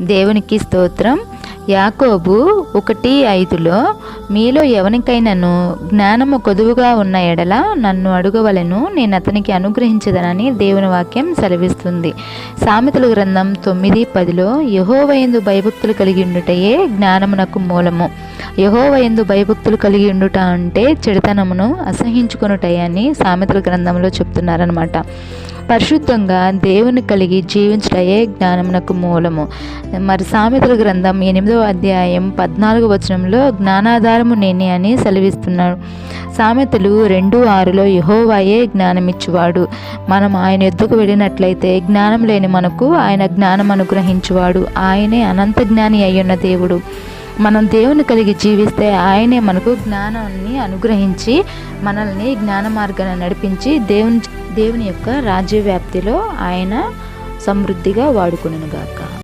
దేవునికి స్తోత్రం. యాకోబు ఒకటి ఐదులో మీలో ఎవరికైనాను జ్ఞానము కొదువుగా ఉన్న ఎడల నన్ను అడుగవలను నేను అతనికి అనుగ్రహించదనని దేవుని వాక్యం సెలవిస్తుంది. సామెతల గ్రంథం తొమ్మిది పదిలో యహోవయందు భయభక్తులు కలిగి ఉండుటయే జ్ఞానమునకు మూలము. యహోవయందు భయభక్తులు కలిగి ఉండుట అంటే చెడుతనమును అసహించుకునుటయని సామెతల గ్రంథంలో చెప్తున్నారనమాట పరిశుద్ధంగా దేవుని కలిగి జీవించటయే జ్ఞానమునకు మూలము. మరి సామెతల గ్రంథం ఎనిమిదవ అధ్యాయం పద్నాలుగు వచనంలో జ్ఞానాధారము నేనే అని సెలవిస్తున్నాడు సామెతలు రెండు ఆరులో యహోవాయే జ్ఞానమిచ్చువాడు. మనం ఆయన ఎద్దుకు వెళ్ళినట్లయితే జ్ఞానం లేని మనకు ఆయన జ్ఞానం అనుగ్రహించువాడు. ఆయనే అనంత జ్ఞాని అయ్యున్న దేవుడు. మనం దేవుని కలిగి జీవిస్తే ఆయనే మనకు జ్ఞానాన్ని అనుగ్రహించి మనల్ని జ్ఞాన మార్గాన్ని నడిపించి దేవుని దేవుని యొక్క రాజ్య వ్యాప్తిలో ఆయన సమృద్ధిగా వాడుకునేను గాక